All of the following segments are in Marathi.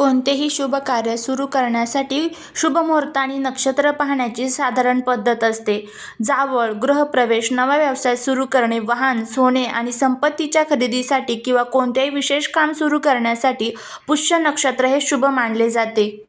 कोणतेही शुभ कार्य सुरू करण्यासाठी शुभ मुहूर्त आणि नक्षत्र पाहण्याची साधारण पद्धत असते. जावळ, गृहप्रवेश, नवा व्यवसाय सुरू करणे, वाहन, सोने आणि संपत्तीच्या खरेदीसाठी किंवा कोणतेही विशेष काम सुरू करण्यासाठी पुष्य नक्षत्र हे शुभ मानले जाते.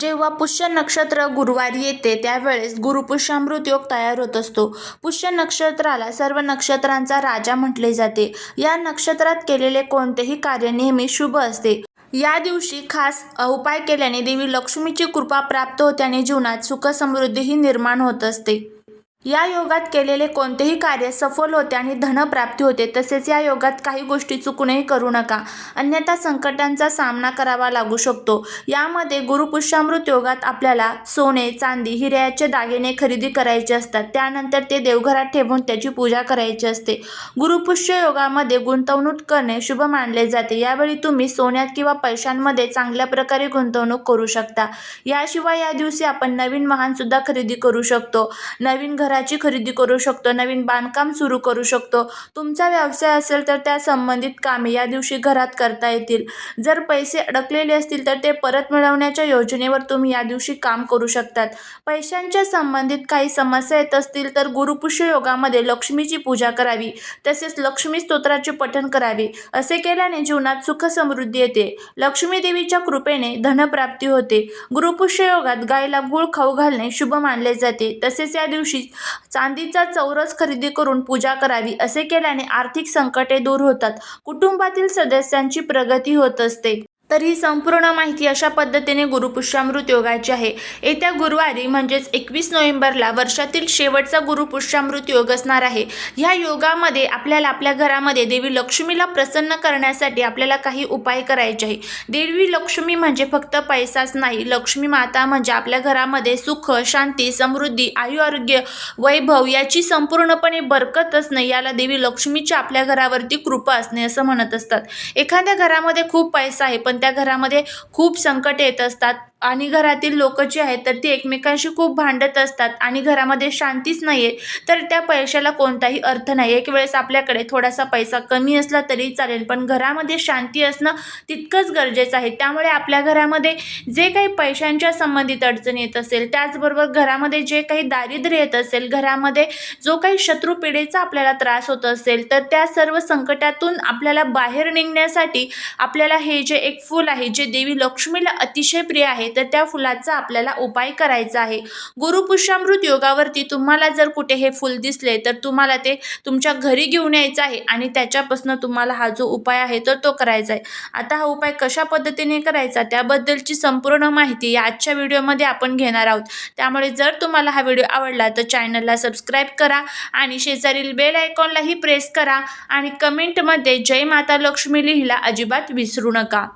जेव्हा पुष्य नक्षत्र गुरुवारी येते त्यावेळेस गुरुपुष्यामृत योग तयार होत असतो. पुष्य नक्षत्राला सर्व नक्षत्रांचा राजा म्हटले जाते. या नक्षत्रात केलेले कोणतेही कार्य नेहमी शुभ असते. या दिवशी खास उपाय केल्याने देवी लक्ष्मीची कृपा प्राप्त होते आणि जीवनात सुख-समृद्धीही निर्माण होत असते. या योगात केलेले कोणतेही कार्य सफल होते आणि धनप्राप्ती होते. तसेच या योगात काही गोष्टी चुकूनही करू नका, अन्यथा संकटांचा सामना करावा लागू शकतो. यामध्ये गुरुपुष्यामृत योगात आपल्याला सोने, चांदी, हिऱ्याचे दागिने खरेदी करायचे असतात. त्यानंतर ते देवघरात ठेवून त्याची पूजा करायची असते. गुरुपुष्य योगामध्ये गुंतवणूक करणे शुभ मानले जाते. यावेळी तुम्ही सोन्यात किंवा पैशांमध्ये चांगल्या प्रकारे गुंतवणूक करू शकता. याशिवाय या दिवशी आपण नवीन वाहन सुद्धा खरेदी करू शकतो, नवीन घर घराची खरेदी करू शकतो, नवीन बांधकाम सुरू करू शकतो. तुमचा व्यवसाय असेल तर त्या संबंधित कामे या दिवशी घरात करता येतील. जर पैसे अडकलेले असतील तर ते परत मिळवण्याच्या योजनेवर तुम्ही या दिवशी काम करू शकतात. पैशांच्या संबंधित काही समस्या येत असतील तर गुरुपुष्य योगामध्ये लक्ष्मीची पूजा करावी, तसेच लक्ष्मी स्तोत्राचे पठण करावे. असे केल्याने जीवनात सुख-समृद्धी येते, लक्ष्मी देवीच्या कृपेने धनप्राप्ती होते. गुरुपुष्य योगात गायीला गुळ खाऊ घालणे शुभ मानले जाते. तसेच या दिवशी चांदीचा चौरस खरेदी करून पूजा करावी. असे केल्याने आर्थिक संकटे दूर होतात, कुटुंबातील सदस्यांची प्रगती होत असते. तर ही संपूर्ण माहिती अशा पद्धतीने गुरुपुष्यामृत योगाची आहे. येत्या गुरुवारी म्हणजेच एकवीस नोव्हेंबरला वर्षातील शेवटचा गुरुपुष्यामृत योग असणार आहे. ह्या योगामध्ये आपल्याला आपल्या घरामध्ये देवी लक्ष्मीला प्रसन्न करण्यासाठी आपल्याला काही उपाय करायचे आहे. देवी लक्ष्मी म्हणजे फक्त पैसाच नाही, लक्ष्मी माता म्हणजे आपल्या घरामध्ये सुख, शांती, समृद्धी, आयुआरोग्य वैभव याची संपूर्णपणे बरकत असणे याला देवी लक्ष्मीची आपल्या घरावरती कृपा असणे असं म्हणत असतात. एखाद्या घरामध्ये खूप पैसा आहे पण त्या घरामध्ये खूप संकट येत असतात आणि घरातील लोक जी आहेत तर ती एकमेकांशी खूप भांडत असतात आणि घरामध्ये शांतीच नाही आहे, तर त्या पैशाला कोणताही अर्थ नाही. एक वेळेस आपल्याकडे थोडासा पैसा कमी असला तरी चालेल, पण घरामध्ये शांती असणं तितकंच गरजेचं आहे. त्यामुळे आपल्या घरामध्ये जे काही पैशांच्या संबंधित अडचणी येत असेल, त्याचबरोबर घरामध्ये जे काही दारिद्र्य येत असेल, घरामध्ये जो काही शत्रू पिढीचा आपल्याला त्रास होत असेल, तर त्या सर्व संकटातून आपल्याला बाहेर निघण्यासाठी आपल्याला हे जे एक फूल आहे, जे देवी लक्ष्मीला अतिशय प्रिय आहे, तर त्या फुलाचा आपल्याला उपाय करायचा आहे. गुरुपुष्यामृत योगावरती तुम्हाला जर कुठे हे फूल दिसले तर तुम्हाला ते तुमच्या घरी घेऊन यायचं आहे आणि त्याच्यापासून तुम्हाला हा जो उपाय आहे तर तो करायचा आहे. आता हा उपाय कशा पद्धतीने करायचा त्याबद्दलची संपूर्ण माहिती या आजच्या व्हिडिओमध्ये आपण घेणार आहोत. त्यामुळे जर तुम्हाला हा व्हिडिओ आवडला तर चॅनलला सबस्क्राईब करा आणि शेजारील बेल आयकॉनलाही प्रेस करा आणि कमेंटमध्ये जय माता लक्ष्मी लिहिला अजिबात विसरू नका.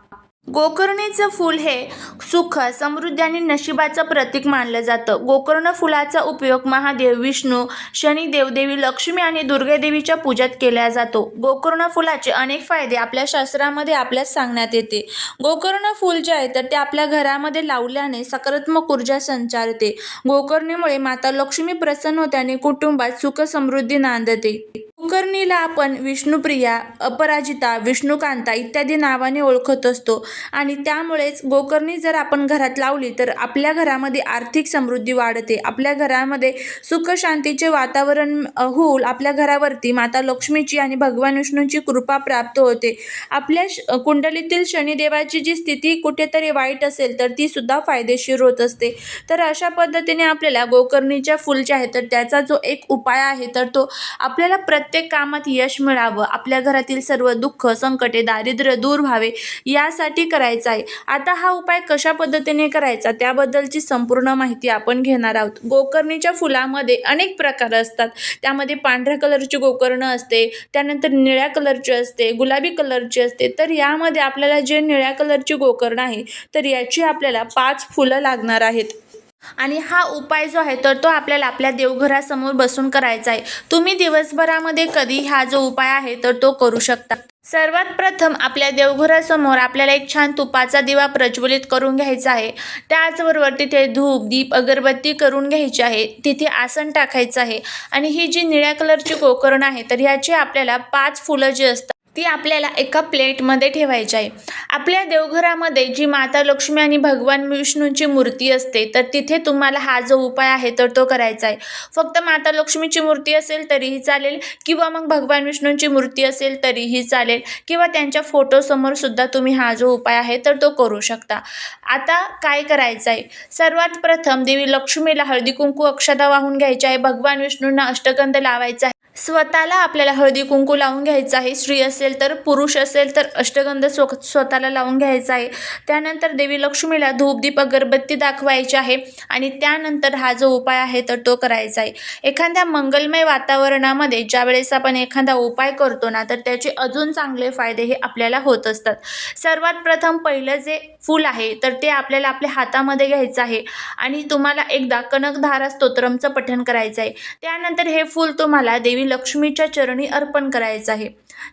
गोकर्णीचं फूल हे सुख, समृद्धी आणि नशिबाचं प्रतीक मानलं जातं. गोकर्ण फुलाचा उपयोग महादेव, विष्णू, शनी, देवदेवी लक्ष्मी आणि दुर्गादेवीच्या पूजेत केला जातो. गोकर्ण फुलाचे अनेक फायदे आपल्या शास्त्रामध्ये आपल्यास सांगण्यात येते. गोकर्ण फूल जे आहे तर ते आपल्या घरामध्ये लावल्याने सकारात्मक ऊर्जा संचारते. गोकर्णीमुळे माता लक्ष्मी प्रसन्न होते आणि कुटुंबात सुख-समृद्धी नांदते. गोकर्णीला आपण विष्णुप्रिया, अपराजिता, विष्णुकांता इत्यादी नावाने ओळखत असतो आणि त्यामुळेच गोकर्णी जर आपण घरात लावली तर आपल्या घरामध्ये आर्थिक समृद्धी वाढते. आपल्या घरामध्ये सुखशांतीचे वातावरण होऊन आपल्या घरावरती माता लक्ष्मीची आणि भगवान विष्णूंची कृपा प्राप्त होते. आपल्या कुंडलीतील शनिदेवाची जी स्थिती कुठेतरी वाईट असेल तर ती सुद्धा फायदेशीर होत असते. तर अशा पद्धतीने आपल्याला गोकर्णीच्या फुल जे आहे तर त्याचा जो एक उपाय आहे तर तो आपल्याला प्रत्येक कामात यश मिळावं, आपल्या घरातील सर्व दुःख, संकटे, दारिद्र्य दूर व्हावे यासाठी करायचा आहे. आता हा उपाय कशा पद्धतीने करायचा त्याबद्दलची संपूर्ण माहिती आपण घेणार आहोत. गोकर्णीच्या फुलामध्ये अनेक प्रकार असतात. त्यामध्ये पांढऱ्या कलरची गोकर्ण असते, त्यानंतर निळ्या कलरची असते, गुलाबी कलरची असते. तर यामध्ये आपल्याला जे निळ्या कलरची गोकर्ण आहे तर याची आपल्याला पाच फुलं लागणार आहेत. आणि हा उपाय जो आहे तर तो आपल्याला आपल्या देवघरासमोर बसून करायचा आहे. तुम्ही दिवसभरामध्ये कधी हा जो उपाय आहे तर तो करू शकता. सर्वात प्रथम आपल्या देवघरासमोर आपल्याला एक छान तुपाचा दिवा प्रज्वलित करून घ्यायचा आहे. त्याचबरोबर तिथे धूप, दीप, अगरबत्ती करून घ्यायची आहे. तिथे आसन टाकायचं आहे आणि ही जी निळ्या कलरची गोकर्ण आहे तर ह्याची आपल्याला पाच फुलं जी असतात ती आपल्याला एका प्लेटमध्ये ठेवायची आहे. आपल्या देवघरामध्ये जी माता लक्ष्मी आणि भगवान विष्णूंची मूर्ती असते तर तिथे तुम्हाला हा जो उपाय आहे तर तो करायचा आहे. फक्त माता लक्ष्मीची मूर्ती असेल तरीही चालेल. किंवा मग भगवान विष्णूंची मूर्ती असेल तरीही चालेल. किंवा त्यांच्या फोटोसमोर सुद्धा तुम्ही हा जो उपाय आहे तर तो करू शकता. आता काय करायचं आहे? सर्वात प्रथम देवी लक्ष्मीला हळदी कुंकू अक्षता वाहून घ्यायची आहे. भगवान विष्णूंना अष्टगंध लावायचा आहे. स्वतःला आपल्याला हळदी कुंकू लावून घ्यायचं आहे. स्त्री असेल तर पुरुष असेल तर अष्टगंध स्व स्वतःला लावून घ्यायचा आहे. त्यानंतर देवी लक्ष्मीला धूप दीप अगरबत्ती दाखवायची आहे आणि त्यानंतर हा जो उपाय आहे तर तो करायचा आहे. एखाद्या मंगलमय वातावरणामध्ये ज्या वेळेस आपण एखादा उपाय करतो ना तर त्याचे अजून चांगले फायदे हे आपल्याला होत असतात. सर्वात प्रथम पहिलं जे फूल आहे तर ते आपल्याला आपल्या हातामध्ये घ्यायचं आहे आणि तुम्हाला एकदा कनकधारा स्तोत्रमचं पठण करायचं आहे. त्यानंतर हे फूल तुम्हाला देवी लक्ष्मीच्या चरणी अर्पण करायचं आहे.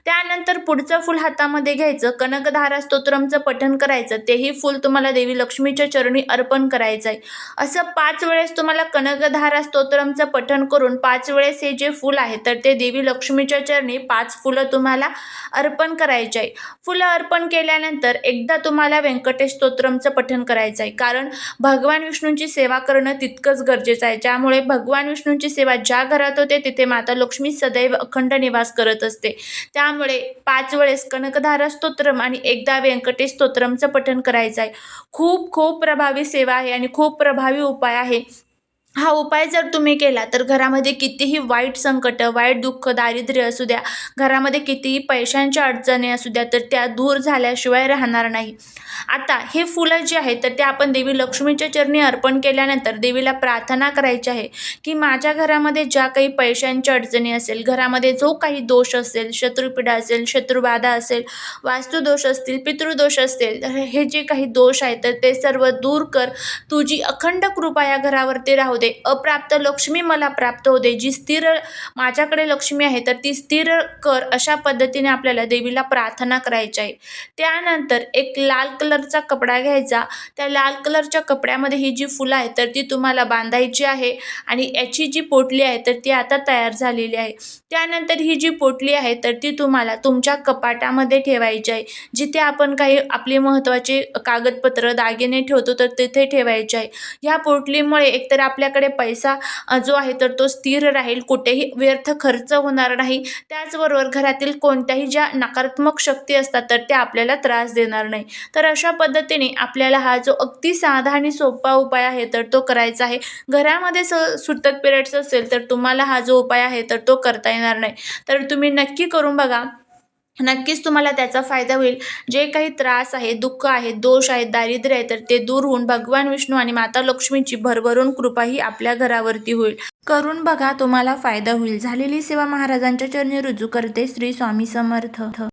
त्यानंतर पुढचं फूल हातामध्ये घ्यायचं कनकधारा स्तोत्रमचं पठण करायचं तेही फूल तुम्हाला देवी लक्ष्मीच्या चरणी अर्पण करायचं आहे. असं पाच वेळेस तुम्हाला कनकधारा स्तोत्रमचं पठण करून पाच वेळेस हे जे फूल आहे तर ते देवी लक्ष्मीच्या चरणी पाच फुलं तुम्हाला अर्पण करायचे आहे. फुलं अर्पण केल्यानंतर एकदा तुम्हाला व्यंकटेश स्तोत्रमचं पठण करायचं आहे. कारण भगवान विष्णूंची सेवा करणं तितकंच गरजेचं आहे. ज्यामुळे भगवान विष्णूंची सेवा ज्या घरात होते तिथे माता लक्ष्मी सदैव अखंड निवास करत असते. त्यामुळे पाच वेळेस कनकधारा स्तोत्रम आणि एकदा व्यंकटेश स्तोत्रमचं पठण करायचं आहे. खूप खूप प्रभावी सेवा आहे आणि खूप प्रभावी उपाय आहे. हा उपाय जर तुम्ही केला तर घरामध्ये कितीही वाईट संकट वाईट दुःख दारिद्र्य असू द्या घरामध्ये कितीही पैशांच्या अडचणी असू द्या तर त्या दूर झाल्याशिवाय राहणार नाही. आता हे फुलं जे आहेत तर ते आपण देवी लक्ष्मीच्या चरणी अर्पण केल्यानंतर देवीला प्रार्थना करायची आहे की माझ्या घरामध्ये ज्या काही पैशांच्या अडचणी असेल घरामध्ये जो काही दोष असेल शत्रुपीडा असेल शत्रुबाधा असेल वास्तुदोष असतील पितृदोष असतील तर हे जे काही दोष आहेत तर ते सर्व दूर कर. तुझी अखंड कृपा या घरावरती राहू दे अप्राप्त लक्ष्मी मला प्राप्त होऊ दे जी स्थिर माझ्याकडे लक्ष्मी आहे तर ती स्थिर कर अशा पद्धतीने आपल्याला देवीला प्रार्थना करायची आहे. त्यानंतर एक लाल कलरचा कपडा घ्यायचा. त्या लाल कलरच्या कपड्यामध्ये ही जी फुलं आहेत तर ती तुम्हाला बांधायची आहे आणि याची जी पोटली आहे तर ती आता तयार झालेली आहे. त्यानंतर ही जी पोटली आहे तर ती तुम्हाला तुमच्या कपाटामध्ये ठेवायची आहे. जिथे आपण काही आपले महत्त्वाचे कागदपत्र दागिने ठेवतो तर तिथे ठेवायचे आहे. ह्या पोटलीमुळे एकतर आपल्या आपल्याकडे पैसा जो आहे तर तो स्थिर राहील. कुठेही व्यर्थ खर्च होणार नाही. त्याचबरोबर घरातील कोणत्याही ज्या नकारात्मक शक्ती असतात तर त्या आपल्याला त्रास देणार नाही. तर अशा पद्धतीने आपल्याला हा जो अगदी साधा आणि सोपा उपाय आहे तर तो करायचा आहे. घरामध्ये स सुतक पिरियड्स असेल तर तुम्हाला हा जो उपाय आहे तर तो करता येणार नाही. तर तुम्ही नक्की करून बघा नक्कीच तुम्हाला त्याचा फायदा होईल. जे काही त्रास आहे दुःख आहे दोष आहे दारिद्र्य आहे तर ते दूर होऊन भगवान विष्णू आणि माता लक्ष्मीची भरभरून कृपा ही आपल्या घरावरती होईल. करून बघा तुम्हाला फायदा होईल. झालेली सेवा महाराजांच्या चरणी रुजू करते श्री स्वामी समर्थ.